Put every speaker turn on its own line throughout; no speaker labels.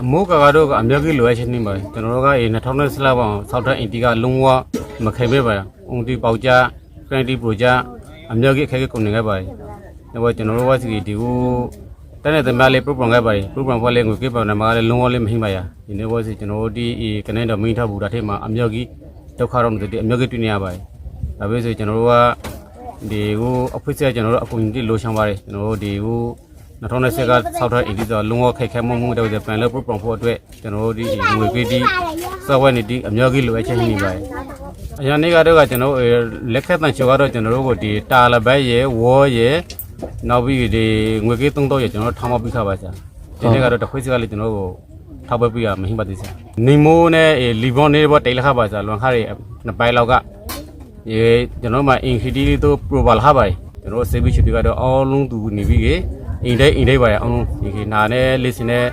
အမိုးကကတော့ကအမျိုးကြီးလိုအပ်ချက်နေပါတယ်ကျွန်တော်တို့ကအဲ2010လောက်ပေါင်ဆောက်တဲ့အင်တီကလုံးဝမခိုင်ပဲပါအုံတီပေါကြခရန်တီပရိုဂျာအမျိုးကြီးအခက်အခဲကုန်နေခဲ့ပါတယ်ဒါပေမဲ့ကျွန်တော်တို့ကစီဒီကိုတနေ့တည်းမလေး program ခဲ့ပါတယ် program ဖွဲ့လေးငွေကိပောင်နေမှာလည်းလုံးဝလေးမဟိမရဒီနေ့ဘောစီကျွန်တော်တို့ဒီကနေတော့မင်းထဘူးတာထဲမှာအမျိုးကြီးဒုက္ခတော့မသိအမျိုးကြီးတွေ့နေရပါတယ်ဒါပဲဆိုကျွန်တော်တို့ကဒီကိုအဖွင့်ဆက်ကျွန်တော်တို့အကူအညီလိုချင်ပါတယ်ကျွန်တော်တို့ဒီကို 2010ကဆောက်ထားအင်ဒီဆိုလုံးဝခိုက်ခဲမှုမှုတော့ပန်လို့ program ဖို့အတွက်ကျွန်တော်တို့ဒီငွေကိတီစောဝဲနေဒီအမျိုးကြီးလိုအပ်ချက်ရှိနေပါတယ်အရင်နေ့ကတော့ကျွန်တော်လက်ခက်တန်ချောကတော့ကျွန်တော်တို့ကိုဒီတာလဘက်ရဲ့ဝေါ်ရဲ့နောက်ပြီးဒီငွေကိသုံးတော့ရဲ့ကျွန်တော်တို့ထောင်းမပြီးခပါစားဒီနေ့ကတော့တစ်ခွေးစကလေးကျွန်တော်တို့ကိုထောက်ပပြီးရမဟိပါသေးစားနေမိုးနဲ့လီဘွန်နေဘောတိတ်လခပါစားလွန်ခါရီနှစ်ပိုင်းလောက်ကဒီကျွန်တော်မှအင်ခီတီတို့ပရိုဘာလာပါတယ်ကျွန်တော်ဆေးဘီချီကတော့အောင်းလုံးသူနေပြီးကေ အင်တိုင်းအင်တိုင်းပါရအောင်လုံးဒီခေနာနဲ့လေးစင်နဲ့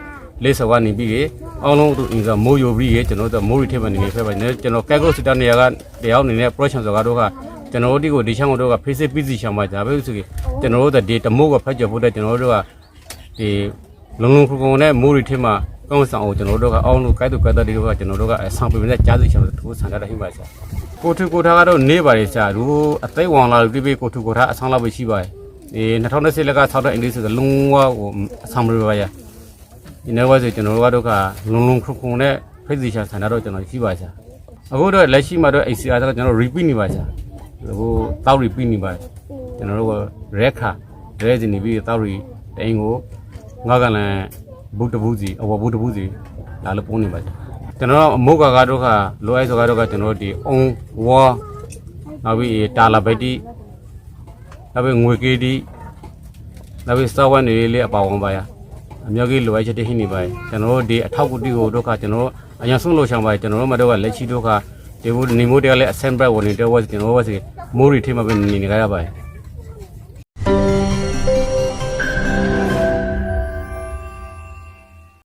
လေးဆောကနေပြီးကေအောင်းလုံးသူအင်ကမိုးယိုပြီးကေကျွန်တော်တို့မိုးရီထဲမှာနေနေဖက်ပါနေကျွန်တော်ကဲကုတ်စတနေရကတရားနေနဲ့ production ဆိုကတော့ကကျွန်တော်တို့ဒီကိုဒီချမ်းတို့က face busy ချမ်းပါကြပဲဆိုကေကျွန်တော်တို့ဒီတမိုးကဖက်ကြဖို့တဲ့ကျွန်တော်တို့ကဒီလုံလုံခုခုနဲ့မိုးရီထဲမှာကောင်းဆောင်အောင်ကျွန်တော်တို့ကအောင်းလို့ကဲတူကဲတူဒီတို့ကကျွန်တော်တို့ကဆောင်ပြနေတဲ့ကြားစီချမ်းတို့သူဆန်ကြတဲ့ဟိမပါစားကိုထုကိုထားကတော့နေပါလေစာသူအသိဝန်လာလို့ပြပြကိုထုကိုထားအဆောင်လောက်ပဲရှိပါတယ် ဒီ2010လက်ကဆောက်တဲ့အင်္ဂလိပ်ဆိုလုံးဝဟိုအဆောင်မရပါရဒီနေ့ဝဆိုကျွန်တော်တို့ကတော့ကလုံလုံခုခုနဲ့ဖိတ်စီချာဆန္ဒတော့ကျွန်တော်ရှိပါချာအခုတော့လက်ရှိမှာတော့ ACR ကကျွန်တော် repeat နေပါချာဟိုတောက် repeat နေပါတယ်ကျွန်တော်တို့ကရက်ခါရဲစီနေပြီးတောက် re တိန်ကိုငါကလည်းဘုဒ္ဓဘူးစီအဝဘုဒ္ဓဘူးစီလာလို့ပုံနေပါချာကျွန်တော်အမုတ်ကာကတော့ခလိုအိုက်ဆိုကတော့ကကျွန်တော်ဒီအုံဝါနောက်ပြီးတာလာဘက်တီ နောက်ပြီးငွေကေးတီနောက်ပြီးစောဝတ်နေလေးအပါဝင်ပါရအမျိုးကြီးလိုအိုက်ချက်တဟင်းနေပါကျွန်တော်တို့ဒီအထောက်ကူတီကိုတော့ခကျွန်တော်အရင်ဆုံးလို့ချောင်းပါကျွန်တော်တို့မတော့ကလက်ချီတော့ခဒီဘုနေမိုးတဲလည်းအဆမ်ဘရက်ဝင်နေတဲ့ဝတ်ကျွန်တော်ဝတ်စီမိုးရီထိမှပဲနေနေကြရပါတယ်